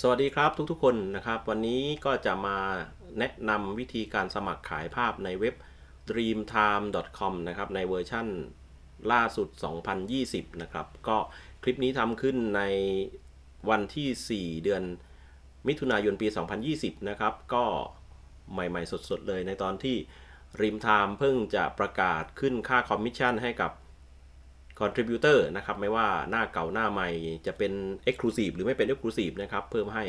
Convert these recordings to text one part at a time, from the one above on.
สวัสดีครับทุกๆคนนะครับ วันนี้ก็จะมาแนะนำวิธีการสมัครขายภาพในเว็บ dreamtime.com นะครับในเวอร์ชั่นล่าสุด 2020 นะครับ ก็คลิปนี้ทำขึ้นในวันที่ 4 เดือนมิถุนายนปี 2020 นะครับ ก็ใหม่ๆสดๆเลยในตอนที่ Dream Time เพิ่งจะประกาศขึ้นค่าคอมมิชชั่นให้กับ contributor นะครับไม่ว่าหน้าเก่าหน้าใหม่จะเป็น exclusive หรือไม่เป็น exclusive นะครับ เพิ่มให้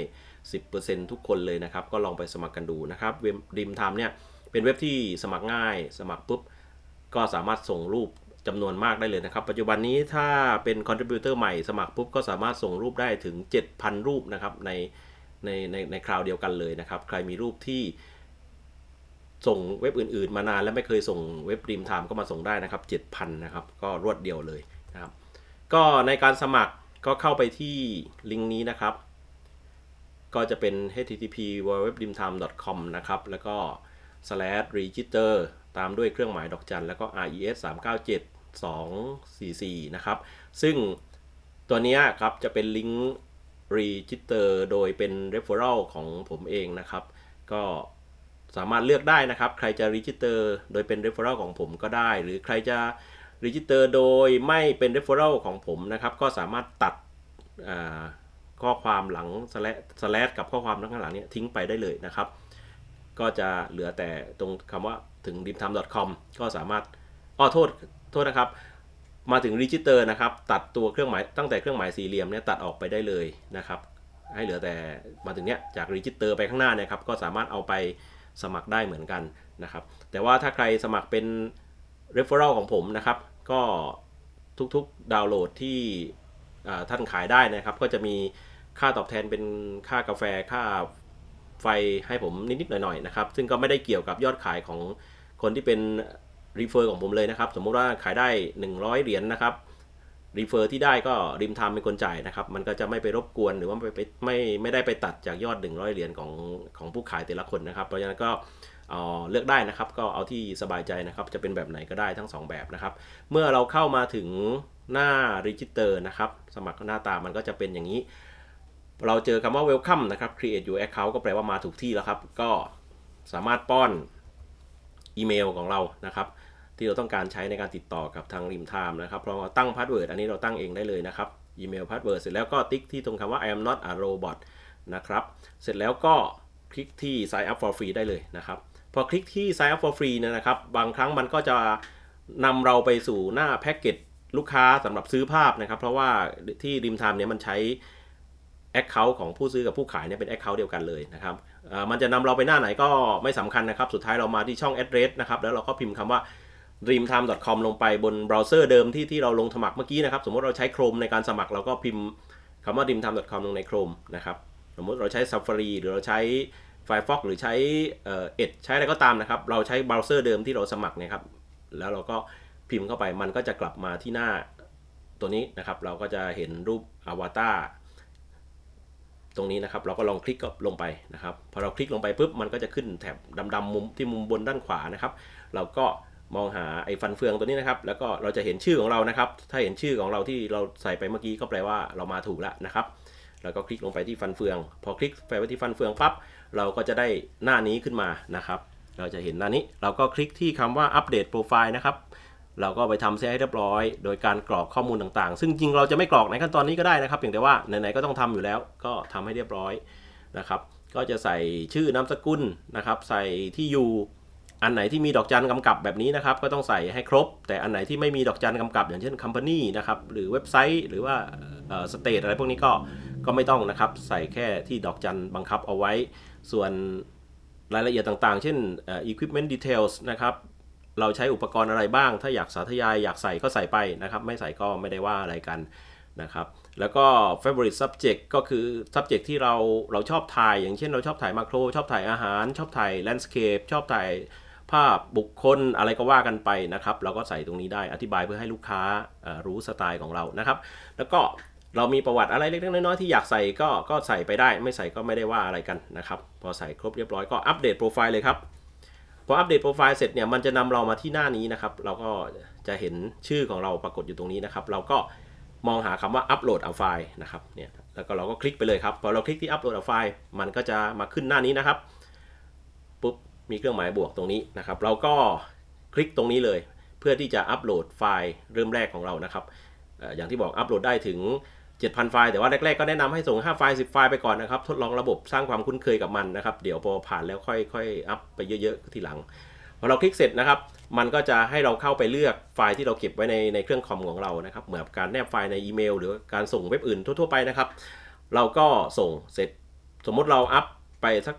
10%ทุกคนเลยนะครับ ก็ลองไปสมัครกันดูนะครับเว็บดิมไทำเนี่ยเป็นเว็บที่สมัครง่าย สมัครปุ๊บ ก็สามารถส่งรูปจำนวนมากได้เลยนะครับ ปัจจุบันนี้ถ้าเป็น contributor ใหม่สมัครปุ๊บ ก็สามารถส่งรูปได้ถึง 7,000 รูปนะครับในในในในคราวเดียวกันเลยนะครับ ใครมีรูปที่ ส่งเว็บอื่นๆ มานานแล้วไม่เคยส่งเว็บรีมไทม์ก็มาส่งได้นะครับ7,000นะครับก็รวดเดียวเลยนะครับ ก็ในการสมัครก็เข้าไปที่ลิงก์นี้นะครับ ก็จะเป็น http www.rimtime.com นะครับ แล้วก็ slash register ตามด้วยเครื่องหมายดอกจัน แล้วก็ res 397 244นะครับ ซึ่งตัวนี้ครับจะเป็นลิงก์ register โดยเป็น referral ของผมเองนะครับ ก็ สามารถเลือกได้นะครับ ใครจะ register โดยเป็น referral ของผมก็ได้ หรือใครจะ register โดยไม่เป็น referral ของผมนะครับ ก็สามารถตัดข้อความหลัง slash slash กับข้อความข้างหลังนี้ทิ้งไปได้เลยนะครับ ก็จะเหลือแต่ตรงคำว่าถึง dimtime.com ก็สามารถอ้อโทษโทษนะครับ มาถึง register นะครับ ตัดตัวเครื่องหมายตั้งแต่เครื่องหมายสี่เหลี่ยมเนี่ยตัดออกไปได้เลยนะครับ ให้เหลือแต่มาถึงเนี้ยจาก register ไปข้างหน้าเนี่ยครับก็สามารถเอาไป สมัครได้เหมือนกันนะครับ แต่ว่าถ้าใครสมัครเป็น referral ของผมนะครับ ก็ทุกๆดาวน์โหลดที่ท่านขายได้นะครับ ก็จะมีค่าตอบแทนเป็นค่ากาแฟค่าไฟให้ผมนิดๆหน่อยๆนะครับ ซึ่งก็ไม่ได้เกี่ยวกับยอดขายของคนที่เป็นรีเฟอร์ของผมเลยนะครับ สมมุติว่าขายได้ 100 เหรียญนะครับ รีเฟอร์ที่ได้ก็ริมไทม์เป็นคนจ่ายนะครับ มันก็จะไม่ไปรบกวนหรือว่าไม่ไปไม่ไม่ได้ไปตัดจากยอด 100 เหรียญของของผู้ขายแต่ละคนนะครับ เพราะฉะนั้นก็เออเลือกได้นะครับ ก็เอาที่สบายใจนะครับ จะเป็นแบบไหนก็ได้ทั้ง 2 แบบนะครับ เมื่อเราเข้ามาถึงหน้า Register นะครับ สมัครหน้าตามันก็จะเป็นอย่างนี้ เราเจอคำว่า Welcome นะครับ Create your account ก็แปลว่ามาถูกที่แล้วครับ ก็สามารถป้อนอีเมลของเรานะครับ ที่เราต้องการใช้ในการติดต่อกับทางริมไทม์นะครับพราะว่าตั้งพาสเวิร์ดอันนี้เราตั้งเองได้เลยนะครับอีเมลพาสเวิร์ดเสร็จแล้วก็ติ๊กที่ตรงคำว่า I am not a robot นะครับ เสร็จแล้วก็คลิกที่ sign up for free ได้เลยนะครับ พอคลิกที่ sign up for free เนี่ยนะครับ บางครั้งมันก็จะนำเราไปสู่หน้าแพ็กเกจลูกค้าสำหรับซื้อภาพนะครับ เพราะว่าที่ริมไทม์เนี่ยมันใช้ Account ของผู้ซื้อกับผู้ขายเนี่ยเป็น Account เดียวกันเลยนะครับอ่ามันจะนำเราไปหน้าไหนก็ไม่สำคัญนะครับ สุดท้ายเรามาที่ช่อง address นะครับ แล้วเราก็พิมพ์คำว่า dreamtime.com ลงไปบนเบราว์เซอร์เดิมที่ที่เราลงสมัครเมื่อกี้นะครับ สมมติเราใช้ Chrome ในการสมัครเราก็พิมพ์คำว่า dreamtime.com ลงใน Chrome นะครับ สมมติเราใช้ Safari หรือเราใช้ Firefox หรือใช้เอ่อ Edge ใช้อะไรก็ตามนะครับ เราใช้เบราว์เซอร์เดิมที่เราสมัครนี่ยครับ แล้วเราก็พิมพ์เข้าไปมันก็จะกลับมาที่หน้าตัวนี้นะครับ เราก็จะเห็นรูปอวตารตรงนี้นะครับ เราก็ลองคลิกก็ลงไปนะครับ พอเราคลิกลงไปปุ๊บมันก็จะขึ้นแถบดำๆมุมที่มุมบนด้านขวานะครับ เราก็ มองหาไอ้ฟันเฟืองตัวนี้นะครับ แล้วก็เราจะเห็นชื่อของเรานะครับ ถ้าเห็นชื่อของเราที่เราใส่ไปเมื่อกี้ก็แปลว่าเรามาถูกแล้วนะครับ แล้วก็คลิกลงไปที่ฟันเฟือง พอคลิกไปที่ฟันเฟืองปั๊บเราก็จะได้หน้านี้ขึ้นมานะครับ เราจะเห็นหน้านี้ เราก็คลิกที่คำว่าอัปเดตโปรไฟล์นะครับเราก็ไปทำเซตให้เรียบร้อย โดยการกรอกข้อมูลต่างๆ ซึ่งจริงเราจะไม่กรอกในขั้นตอนนี้ก็ได้นะครับเพียงแต่ว่าไหนๆก็ต้องทำอยู่แล้ว ก็ทำให้เรียบร้อยนะครับ ก็จะใส่ชื่อนามสกุลนะครับ ใส่ที่อยู่ อันไหนที่มีดอกจันกำกับแบบนี้นะครับก็ต้องใส่ให้ครบ แต่อันไหนที่ไม่มีดอกจันกำกับอย่างเช่น company นะครับหรือเว็บไซต์หรือว่าสเตทอะไรพวกนี้ก็ก็ไม่ต้องนะครับ ใส่แค่ที่ดอกจันบังคับเอาไว้ ส่วนรายละเอียดต่างๆ เช่นอ่อ equipment details นะครับเราใช้อุปกรณ์อะไรบ้าง ถ้าอยากสาธยายอยากใส่ก็ใส่ไปนะครับ ไม่ใส่ก็ไม่ได้ว่าอะไรกันนะครับ แล้วก็ favorite subject ก็คือ subject ที่เราเราชอบถ่าย อย่างเช่นเราชอบถ่ายมาโคร ชอบถ่ายอาหาร ชอบถ่าย landscape ชอบถ่าย ภาพบุคคลอะไรก็ว่ากันไปนะครับ เราก็ใส่ตรงนี้ได้อธิบายเพื่อให้ลูกค้ารู้สไตล์ของเรานะครับ แล้วก็เรามีประวัติอะไรเล็กๆน้อยๆที่อยากใส่ก็ก็ใส่ไปได้ ไม่ใส่ก็ไม่ได้ว่าอะไรกันนะครับ พอใส่ครบเรียบร้อยก็อัปเดตโปรไฟล์เลยครับพออัปเดตโปรไฟล์เสร็จเนี่ยมันจะนำเรามาที่หน้านี้นะครับ เราก็จะเห็นชื่อของเราปรากฏอยู่ตรงนี้นะครับ เราก็มองหาคำว่าอัปโหลดเอาไฟล์นะครับเนี่ยแล้วก็เราก็คลิกไปเลยครับพอเราคลิกที่อัปโหลดไฟล์มันก็จะมาขึ้นหน้านี้นะครับ มีเครื่องหมายบวกตรงนี้นะครับ เราก็คลิกตรงนี้เลย เพื่อที่จะอัปโหลดไฟล์เริ่มแรกของเรานะครับอย่างที่บอกอัปโหลดได้ถึง 7,000 ไฟล์ แต่ว่าแรกๆก็แนะนำให้ส่ง 5 ไฟล์ 10 ไฟล์ไปก่อนนะครับ ทดลองระบบสร้างความคุ้นเคยกับมันนะครับ เดี๋ยวพอผ่านแล้วค่อยค่อยอัพไปเยอะๆ ทีหลัง พอเราคลิกเสร็จนะครับ มันก็จะให้เราเข้าไปเลือกไฟล์ที่เราเก็บไว้ในในเครื่องคอมของเรานะครับ เหมือนการแนบไฟล์ในอีเมล หรือการส่งเว็บอื่นทั่วๆไปนะครับ เราก็ส่งเสร็จ สมมติเราอัพไปสัก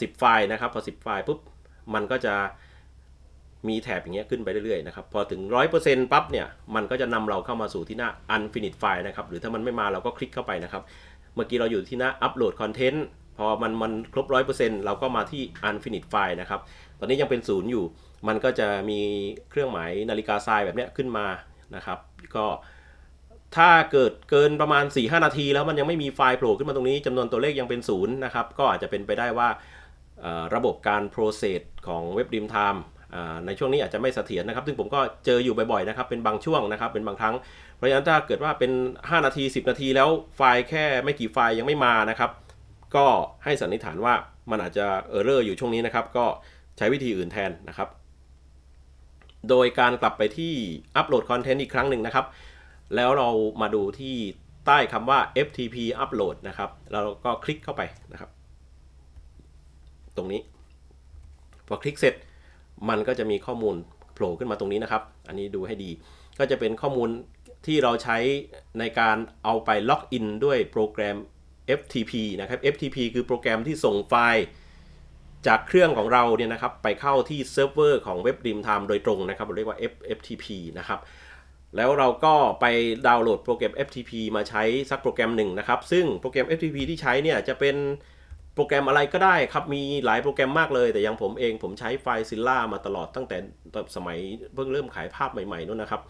สิบไฟล์นะครับ พอ 10 ไฟล์ปุ๊บมันก็จะมีแถบอย่างเงี้ยขึ้นไปเรื่อยๆนะครับ พอถึง 100%ปั๊บเนี่ย มันก็จะนำเราเข้ามาสู่ที่หน้า unfinished file นะครับ หรือถ้ามันไม่มาเราก็คลิกเข้าไปนะครับ เมื่อกี้เราอยู่ที่หน้า upload content พอมันมันครบ 100%เราก็มาที่ unfinished file นะครับ ตอนนี้ยังเป็นศูนย์อยู่ มันก็จะมีเครื่องหมายนาฬิกาทรายแบบเนี้ยขึ้นมานะครับ ก็ ถ้าเกิดเกินประมาณ 4-5 นาที แล้วมันยังไม่มีไฟล์โผล่ขึ้นมาตรงนี้จำนวนตัวเลขยังเป็นศูนย์นะครับ ก็อาจจะเป็นไปได้ว่าระบบการ process ของเว็บ Dream Time อ่าในช่วงนี้อาจจะไม่เสถียรนะครับ ซึ่งผมก็เจออยู่บ่อยๆนะครับ เป็นบางช่วงนะครับ เป็นบางครั้ง เพราะฉะนั้นถ้าเกิดว่าเป็น 5 นาที 10 นาทีแล้วไฟล์แค่ไม่กี่ไฟล์ยังไม่มานะครับ ก็ให้สันนิษฐานว่ามันอาจจะเออร์เรอร์อยู่ช่วงนี้นะครับ ก็ใช้วิธีอื่นแทนนะครับ โดยการกลับไปที่อัปโหลดคอนเทนต์อีกครั้งหนึ่งนะครับ แล้วเรามาดูที่ใต้คำว่า FTP upload นะครับ แล้วเราก็คลิกเข้าไปนะครับ ตรงนี้ พอคลิกเสร็จ มันก็จะมีข้อมูลโผล่ขึ้นมาตรงนี้นะครับ อันนี้ดูให้ดี ก็จะเป็นข้อมูลที่เราใช้ในการเอาไปล็อกอินด้วยโปรแกรม FTP นะครับ FTP คือโปรแกรมที่ส่งไฟล์จากเครื่องของเราเนี่ยนะครับ ไปเข้าที่เซิร์ฟเวอร์ของเว็บ Dream Time โดยตรงนะครับ เราเรียกว่า FTP นะครับ แล้วเราก็ไปดาวน์โหลดโปรแกรม FTP มาใช้สักโปรแกรมหนึ่งนะครับ ซึ่งโปรแกรม FTP ที่ใช้เนี่ยจะเป็นโปรแกรมอะไรก็ได้ครับ มีหลายโปรแกรมมากเลย แต่อย่างผมเองผมใช้ไฟล์ Zilla มาตลอดตั้งแต่สมัยเพิ่งเริ่มขายภาพใหม่ๆนู่นนะครับ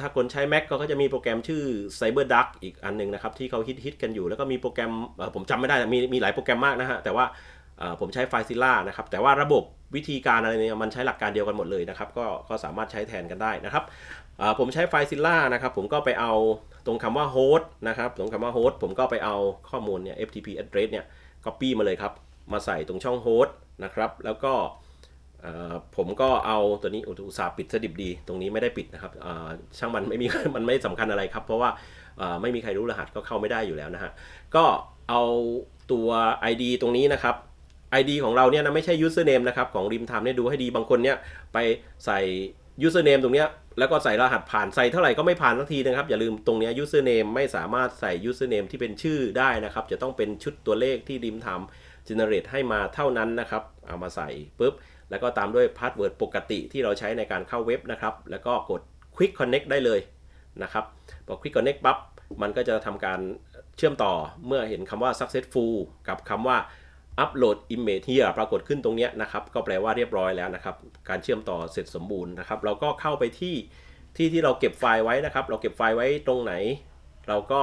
ถ้าคนใช้ Mac ก็จะมีโปรแกรมชื่อ CyberDuck อีกอันหนึงนะครับ ที่เขาฮิตๆกันอยู่ แล้วก็มีโปรแกรมผมจำไม่ได้ มีมีหลายโปรแกรมมากนะฮะ แต่ว่า ผมใช้ไฟล์ Zilla นะครับ แต่ว่าระบบวิธีการอะไรเนี่ยมันใช้หลักการเดียวกันหมดเลยนะครับ ก็ก็สามารถใช้แทนกันได้นะครับผมใช้ไฟล์ Zilla นะครับ ผมก็ไปเอาตรงคำว่า host นะครับ ตรงคำว่า host ผมก็ไปเอาข้อมูลเนี่ย FTP address เนี่ย copy มาเลยครับ มาใส่ตรงช่อง host นะครับ แล้วก็ผมก็เอาตัวนี้อุตสาห์ปิดสดิบดี ตรงนี้ไม่ได้ปิดนะครับช่างมันไม่มีมันไม่สำคัญอะไรครับ เพราะว่าไม่มีใครรู้รหัสก็เข้าไม่ได้อยู่แล้วนะฮะก็เอาตัว ID ตรงนี้นะครับ ID ของเราเนี่ยนะไม่ใช่ username นะครับของริมทามเนี่ยดูให้ดีบางคนเนี่ยไปใส่ username ตรงเนี้ยแล้วก็ใส่รหัสผ่านใส่เท่าไหร่ก็ไม่ผ่านสักทีนะครับ อย่าลืมตรงเนี้ย username ไม่สามารถใส่ username ที่เป็นชื่อได้นะครับ จะต้องเป็นชุดตัวเลขที่ริมทาม generate ให้มาเท่านั้นนะครับ เอามาใส่ปุ๊บ แล้วก็ตามด้วย password ปกติที่เราใช้ในการเข้าเว็บนะครับ แล้วก็กด quick connect ได้เลยนะครับพอ quick connect ปั๊บมันก็จะทำการเชื่อมต่อเมื่อเห็นคำว่า successful กับคำว่า upload image here ปรากฏขึ้นตรงนี้นะครับ ก็แปลว่าเรียบร้อยแล้วนะครับ การเชื่อมต่อเสร็จสมบูรณ์นะครับ เราก็เข้าไปที่ที่ที่เราเก็บไฟล์ไว้นะครับ เราเก็บไฟล์ไว้ตรงไหน เราก็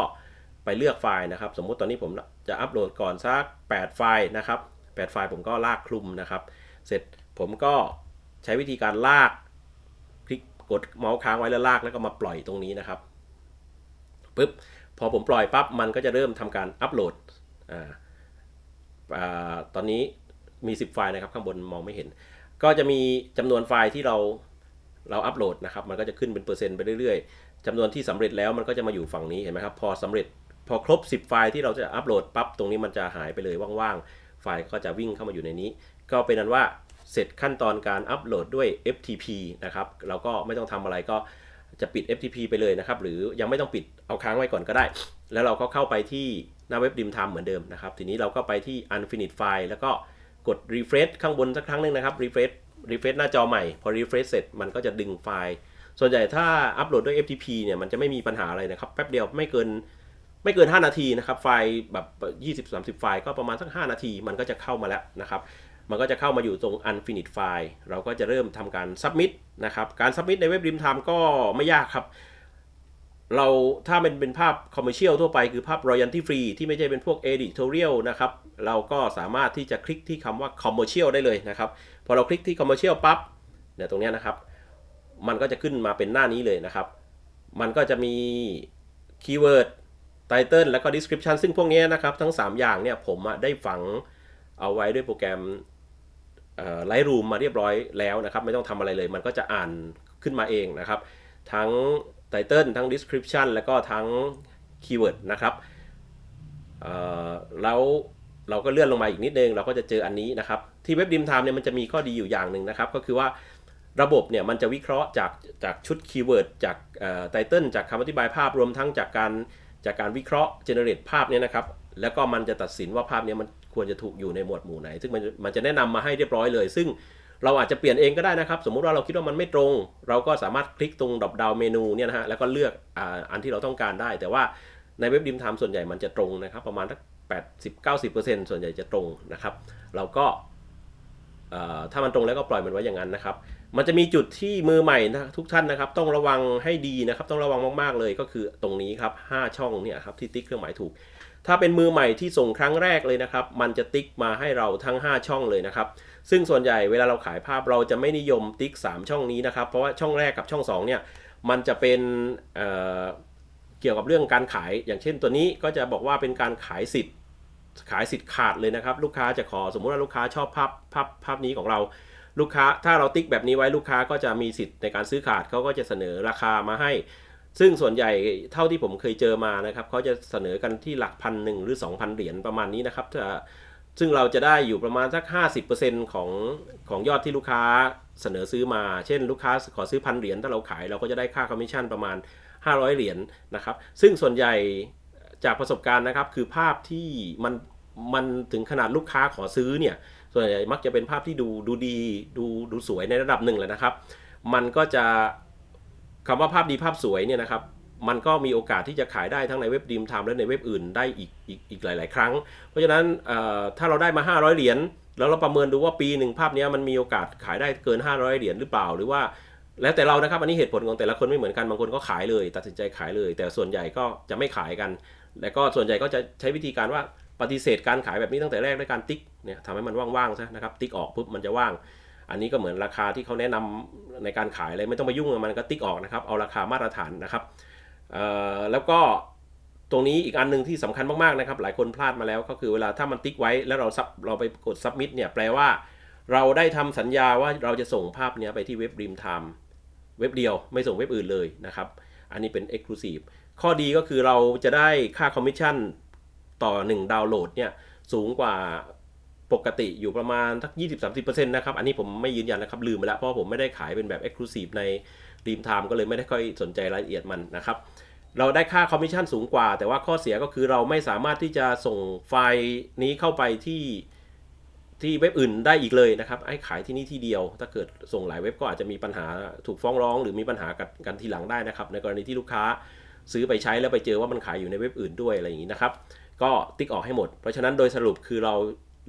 ไปเลือกไฟล์นะครับ สมมุติตอนนี้ผมจะอัปโหลดก่อนสัก 8 ไฟล์นะครับ 8 ไฟล์ผมก็ลากคลุมนะครับ เสร็จผมก็ใช้วิธีการลากคลิกกดเมาส์ค้างไว้แล้วลากแล้วก็มาปล่อยตรงนี้นะครับปุ๊บพอผมปล่อยปั๊บมันก็จะเริ่มทำการอัปโหลดอ่า ตอนนี้มี 10 ไฟล์นะครับ ข้างบนมองไม่เห็น ก็จะมีจำนวนไฟล์ที่เราเราอัปโหลดนะครับ มันก็จะขึ้นเป็นเปอร์เซ็นต์ไปเรื่อยๆจำนวนที่สำเร็จแล้วมันก็จะมาอยู่ฝั่งนี้เห็นไหมครับ พอสำเร็จพอครบ 10 ไฟล์ที่เราจะอัปโหลดปั๊บตรงนี้มันจะหายไปเลยว่างๆ ไฟล์ก็จะวิ่งเข้ามาอยู่ในนี้ ก็เป็นนั้นว่าเสร็จขั้นตอนการอัปโหลดด้วย FTP นะครับเราก็ไม่ต้องทำอะไรก็จะปิด FTP ไปเลยนะครับ หรือยังไม่ต้องปิดเอาค้างไว้ก่อนก็ได้ แล้วเราก็เข้าไปที่ หน้าเว็บดิมไทม์เหมือนเดิมนะครับ ทีนี้เราก็ไปที่ unfinished file แล้วก็กด refresh ข้างบนสักครั้งหนึ่งนะครับ refresh refresh หน้าจอใหม่ พอ refresh เสร็จมันก็จะดึงไฟล์ ส่วนใหญ่ถ้าอัปโหลดด้วย FTP เนี่ยมันจะไม่มีปัญหาอะไรนะครับ แป๊บเดียวไม่เกินไม่เกิน 5 นาทีนะครับ ไฟล์แบบ 20-30 ไฟล์ก็ประมาณสัก 5 นาทีมันก็จะเข้ามาแล้วนะครับมันก็จะเข้ามาอยู่ตรง unfinished file เราก็จะเริ่มทำการ submit นะครับ การ submit ในเว็บริมไทม์ก็ไม่ยากครับ เราถ้าเป็นเป็นภาพคอมเมอร์เชียลทั่วไปคือภาพ royalty free ที่ไม่ใช่เป็นพวก editorial นะครับ เราก็สามารถที่จะคลิกที่คำว่า commercial ได้เลยนะครับ พอเราคลิกที่ commercial ปั๊บเนี่ยตรงนี้นะครับ มันก็จะขึ้นมาเป็นหน้านี้เลยนะครับ มันก็จะมีคีย์เวิร์ด Title แล้วก็ Description ซึ่งพวกนี้นะครับ ทั้ง 3 อย่างเนี่ยผมได้ฝังเอาไว้ด้วยโปรแกรมไลท์รูมมาเรียบร้อยแล้วนะครับ ไม่ต้องทำอะไรเลย มันก็จะอ่านขึ้นมาเองนะครับ ทั้ง Title ทั้ง Description แล้วก็ทั้ง Keyword นะครับแล้วเราก็เลื่อนลงมาอีกนิดนึง เราก็จะเจออันนี้นะครับ ที่เว็บดิมไทม์เนี่ยมันจะมีข้อดีอยู่อย่างหนึ่งนะครับ ก็คือว่าระบบเนี่ยมันจะวิเคราะห์จากจากชุดคีย์เวิร์ดจากไตเติลจากคำอธิบายภาพรวมทั้งจากการจากการวิเคราะห์เจเนเรตภาพเนี่ยนะครับ แล้วก็มันจะตัดสินว่าภาพเนี้มันควรจะถูกอยู่ในหมวดหมู่ไหน ซึ่งมันมันจะแนะนำมาให้เรียบร้อยเลย ซึ่ง เราอาจจะเปลี่ยนเองก็ได้นะครับ สมมุติว่าเราคิดว่ามันไม่ตรง เราก็สามารถคลิกตรงดรอปดาวเมนูเนี่ยนะฮะแล้วก็เลือกออันที่เราต้องการได้ แต่ว่าในเว็บดิมไทม์ส่วนใหญ่มันจะตรงนะครับ ประมาณสัก80-90%ส่วนใหญ่จะตรงนะครับ เราก็ถ้ามันตรงแล้วก็ปล่อยมันไว้อย่างนั้นนะครับ มันจะมีจุดที่มือใหม่นะทุกท่านนะครับ ต้องระวังให้ดีนะครับ ต้องระวังมากๆเลยก็คือตรงนี้ครับ 5 ช่องเนี่ยครับที่ติ๊กเครื่องหมายถูก ถ้าเป็นมือใหม่ที่ส่งครั้งแรกเลยนะครับ มันจะติ๊กมาให้เราทั้ง 5 ช่องเลยนะครับ ซึ่งส่วนใหญ่เวลาเราขายภาพเราจะไม่นิยมติ๊ก 3 ช่องนี้นะครับ เพราะว่าช่องแรกกับช่อง 2 เนี่ยมันจะเป็นเเกี่ยวกับเรื่องการขาย อย่างเช่นตัวนี้ก็จะบอกว่าเป็นการขายสิทธิ์ ขายสิทธิ์ขาดเลยนะครับ ลูกค้าจะขอสมมุติว่าลูกค้าชอบภาพภาพภาพนี้ของเรา ลูกค้าถ้าเราติ๊กแบบนี้ไว้ลูกค้าก็จะมีสิทธิ์ในการซื้อขาดเขาก็จะเสนอราคามาให้ ซึ่งส่วนใหญ่เท่าที่ผมเคยเจอมานะครับเขาจะเสนอกันที่หลักพันหนึ่งหรือ 2,000 เหรียญประมาณนี้นะครับถ้าซึ่งเราจะได้อยู่ประมาณสัก 50%ของของยอดที่ลูกค้าเสนอซื้อมา เช่น ลูกค้าขอซื้อพันเหรียญถ้าเราขายเราก็จะได้ค่าคอมมิชชั่นประมาณ 500 เหรียญนะครับ ซึ่งส่วนใหญ่จากประสบการณ์นะครับคือภาพที่มันมันถึงขนาดลูกค้าขอซื้อเนี่ย ส่วนใหญ่มักจะเป็นภาพที่ดูดูดีดูดูสวยในระดับหนึ่งเลยนะครับ มันก็จะคำว่าภาพดีภาพสวยเนี่ยนะครับมันก็มีโอกาสที่จะขายได้ทั้งในเว็บดีมไทม์และในเว็บอื่นได้อีกอีกอีกหลาย ๆ ครั้ง เพราะฉะนั้นถ้าเราได้มา 500 เหรียญแล้วเราประเมินดูว่าปีหนึ่งภาพนี้มันมีโอกาสขายได้เกิน 500 เหรียญหรือเปล่า หรือว่าแล้วแต่เรานะครับอันนี้เหตุผลของแต่ละคนไม่เหมือนกันบางคนก็ขายเลย ตัดสินใจขายเลย แต่ส่วนใหญ่ก็จะไม่ขายกัน แล้วก็ส่วนใหญ่ก็จะใช้วิธีการว่าปฏิเสธการขายแบบนี้ตั้งแต่แรกด้วยการติ๊ก เนี่ยทำให้มันว่างๆซะนะครับ ติ๊กออกปุ๊บมันจะว่าง อันนี้ก็เหมือนราคาที่เขาแนะนำในการขายเลยไม่ต้องไปยุ่งมันก็ติ๊กออกนะครับ เอาราคามาตรฐานนะครับแล้วก็ตรงนี้อีกอันหนึ่งที่สำคัญมากๆนะครับ หลายคนพลาดมาแล้วก็คือเวลาถ้ามันติ๊กไว้แล้วเราซับเราไปกด submit เนี่ยแปลว่า เราได้ทำสัญญาว่าเราจะส่งภาพเนี้ยไปที่เว็บ Dream Time เว็บเดียวไม่ส่งเว็บอื่นเลยนะครับ อันนี้เป็น Exclusive ข้อดีก็คือเราจะได้ค่าคอมมิชชั่นต่อ 1 ดาวน์โหลดเนี่ยสูงกว่า ปกติอยู่ประมาณสัก20-30%นะครับ อันนี้ผมไม่ยืนยันนะครับ ลืมไปแล้ว เพราะผมไม่ได้ขายเป็นแบบ Exclusive ใน Dream Time ก็เลยไม่ได้ค่อยสนใจรายละเอียดมันนะครับ เราได้ค่าคอมมิชชั่นสูงกว่า แต่ว่าข้อเสียก็คือเราไม่สามารถที่จะส่งไฟล์นี้เข้าไปที่ที่เว็บอื่นได้อีกเลยนะครับให้ขายที่นี่ที่เดียว ถ้าเกิดส่งหลายเว็บก็อาจจะมีปัญหาถูกฟ้องร้อง หรือมีปัญหากันกันทีหลังได้นะครับ ในกรณีที่ลูกค้าซื้อไปใช้แล้วไปเจอว่ามันขายอยู่ในเว็บอื่นด้วยอะไรอย่างนี้นะครับ ก็ติ๊กออกให้หมด เพราะฉะนั้นโดยสรุปคือเรา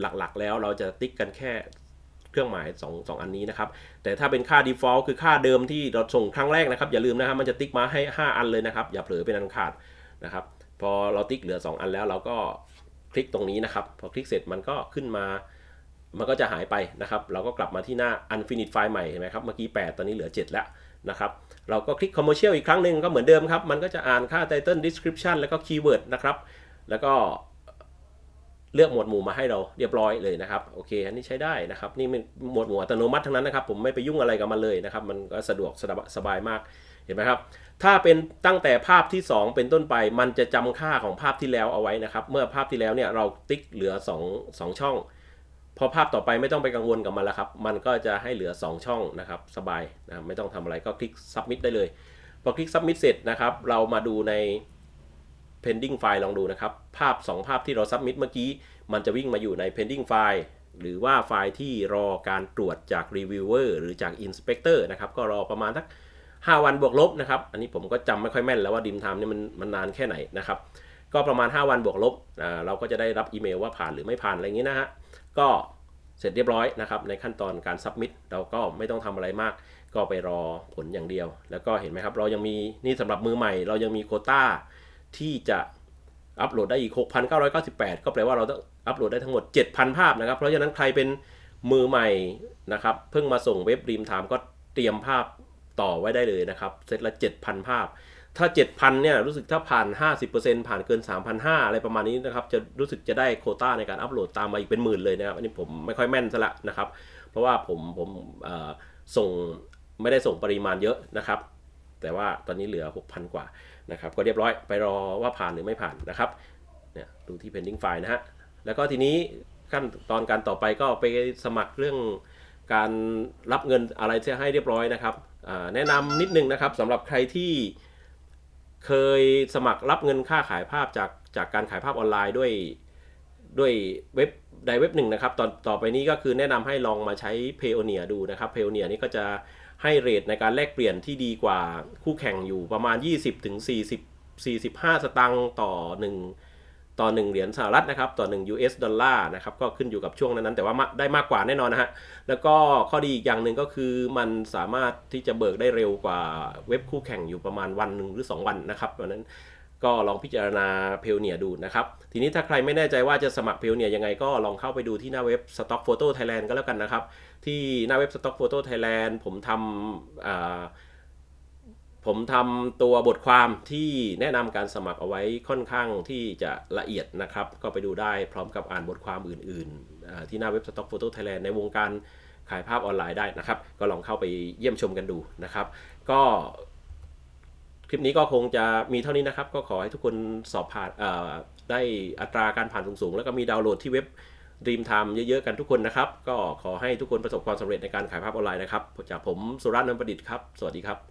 หลักๆ แล้วเราจะติ๊กกันแค่เครื่องหมาย2 2อันนี้นะครับ แต่ถ้าเป็นค่า default คือค่าเดิมที่เราส่งครั้งแรกนะครับ อย่าลืมนะครับมันจะติ๊กมาให้ 5 อันเลยนะครับ อย่าเผลอเป็นอันขาดนะครับ พอเราติ๊กเหลือ 2 อันแล้วเราก็คลิกตรงนี้นะครับ พอคลิกเสร็จมันก็ขึ้นมา มันก็จะหายไปนะครับ เราก็กลับมาที่หน้า unfinished file ใหม่เห็นไหมครับ เมื่อกี้ 8 ตอนนี้เหลือ 7 แล้วนะครับ เราก็คลิก commercial อีกครั้งหนึ่งก็เหมือนเดิมครับ มันก็จะอ่านค่า title description แล้วก็ keyword นะครับ แล้วก็ เลือกหมวดหมู่มาให้เราเรียบร้อยเลยนะครับโอเค อันนี้ใช้ได้นะครับนี่เป็นหมวดหมู่อัตโนมัติทั้งนั้นนะครับ ผมไม่ไปยุ่งอะไรกับมันเลยนะครับ มันก็สะดวกสบายมากเห็นไหมครับ ถ้าเป็นตั้งแต่ภาพที่ 2 เป็นต้นไป มันจะจำค่าของภาพที่แล้วเอาไว้นะครับ เมื่อภาพที่แล้วเนี่ยเราติ๊กเหลือ 2 2 ช่อง พอภาพต่อไปไม่ต้องไปกังวลกับมันแล้วครับ มันก็จะให้เหลือ 2 ช่องนะครับสบายนะไม่ต้องทำอะไรก็คลิก submit ได้เลยพอคลิก submit เสร็จนะครับ เรามาดูใน pending file ลองดูนะครับ ภาพ 2 ภาพที่เรา submit เมื่อกี้ มันจะวิ่งมาอยู่ใน pending file หรือว่าไฟล์ที่รอการตรวจจาก reviewer หรือจาก inspector นะครับ ก็รอประมาณสัก5วันบวกลบนะครับ อันนี้ผมก็จำไม่ค่อยแม่นแล้วว่าดิมไทม์นี่มันมันนานแค่ไหนนะครับ ก็ประมาณ 5 วันบวกลบอ่าเราก็จะได้รับอีเมลว่าผ่านหรือไม่ผ่านอะไรอย่างนี้นะฮะ ก็เสร็จเรียบร้อยนะครับในขั้นตอนการ submit เราก็ไม่ต้องทำอะไรมาก ก็ไปรอผลอย่างเดียว แล้วก็เห็นไหมครับ เรายังมีนี่สำหรับมือใหม่ เรายังมีโคต้า ที่จะอัปโหลดได้อีก 6,998 ก็แปลว่าเราต้องอัปโหลดได้ทั้งหมด 7,000 ภาพนะครับ เพราะฉะนั้นใครเป็นมือใหม่นะครับ เพิ่งมาส่งเว็บรีมไทม์ก็เตรียมภาพต่อไว้ได้เลยนะครับเซตละ 7,000 ภาพ ถ้า 7,000 เนี่ยรู้สึกถ้าผ่าน 50%ผ่านเกิน 3,500 อะไรประมาณนี้นะครับ จะรู้สึกจะได้โคต้าในการอัปโหลดตามมาอีกเป็นหมื่นเลยนะครับ อันนี้ผมไม่ค่อยแม่นซะละนะครับ เพราะว่าผมผมส่งไม่ได้ส่งปริมาณเยอะนะครับ แต่ว่าตอนนี้เหลือ 6,000 กว่านะครับก็เรียบร้อยไปรอว่าผ่านหรือไม่ผ่านนะครับเนี่ยดูที่ pending file นะฮะแล้วก็ทีนี้ขั้นตอนการต่อไปก็ไปสมัครเรื่องการรับเงินอะไรเสียให้เรียบร้อยนะครับแนะนำนิดนึงนะครับสำหรับใครที่เคยสมัครรับเงินค่าขายภาพจากจากการขายภาพออนไลน์ด้วยด้วยเว็บใดเว็บหนึ่งนะครับตอนต่อไปนี้ก็คือแนะนำให้ลองมาใช้ Payoneer ดูนะครับ Payoneer นี่ก็จะ ให้เรทในการแลกเปลี่ยนที่ดีกว่าคู่แข่งอยู่ประมาณ 20ถึง40 45 สตางค์ต่อ 1 ต่อ 1 เหรียญสหรัฐนะครับ ต่อ 1 US ดอลลาร์นะครับ ก็ขึ้นอยู่กับช่วงนั้น แต่ว่าได้มากกว่าแน่นอนนะฮะ แล้วก็ข้อดีอีกอย่างหนึ่งก็คือมันสามารถที่จะเบิกได้เร็วกว่าเว็บคู่แข่งอยู่ประมาณวันหนึ่งหรือ 2 วันนะครับเพราะนั้นก็ลองพิจารณาเพลเนียดูนะครับ ทีนี้ถ้าใครไม่แน่ใจว่าจะสมัครเพลเนียยังไงก็ลองเข้าไปดูที่หน้าเว็บ Stock Photo Thailand ก็แล้วกันนะครับ ที่หน้าเว็บ Stock Photo Thailand ผมทำผมทำตัวบทความที่แนะนำการสมัครเอาไว้ค่อนข้างที่จะละเอียดนะครับ ก็ไปดูได้พร้อมกับอ่านบทความอื่นๆ ที่หน้าเว็บ Stock Photo Thailand ในวงการขายภาพออนไลน์ได้นะครับ ก็ลองเข้าไปเยี่ยมชมกันดูนะครับ ก็คลิปนี้ก็คงจะมีเท่านี้นะครับ ก็ขอให้ทุกคนสอบผ่านได้อัตราการผ่านสูงๆ แล้วก็มีดาวน์โหลดที่เว็บ Dream Time เยอะๆกันทุกคนนะครับ ก็ขอให้ทุกคนประสบความสำเร็จในการขายภาพออนไลน์นะครับจากผมสุรัตน์นนประดิษฐ์ครับ สวัสดีครับ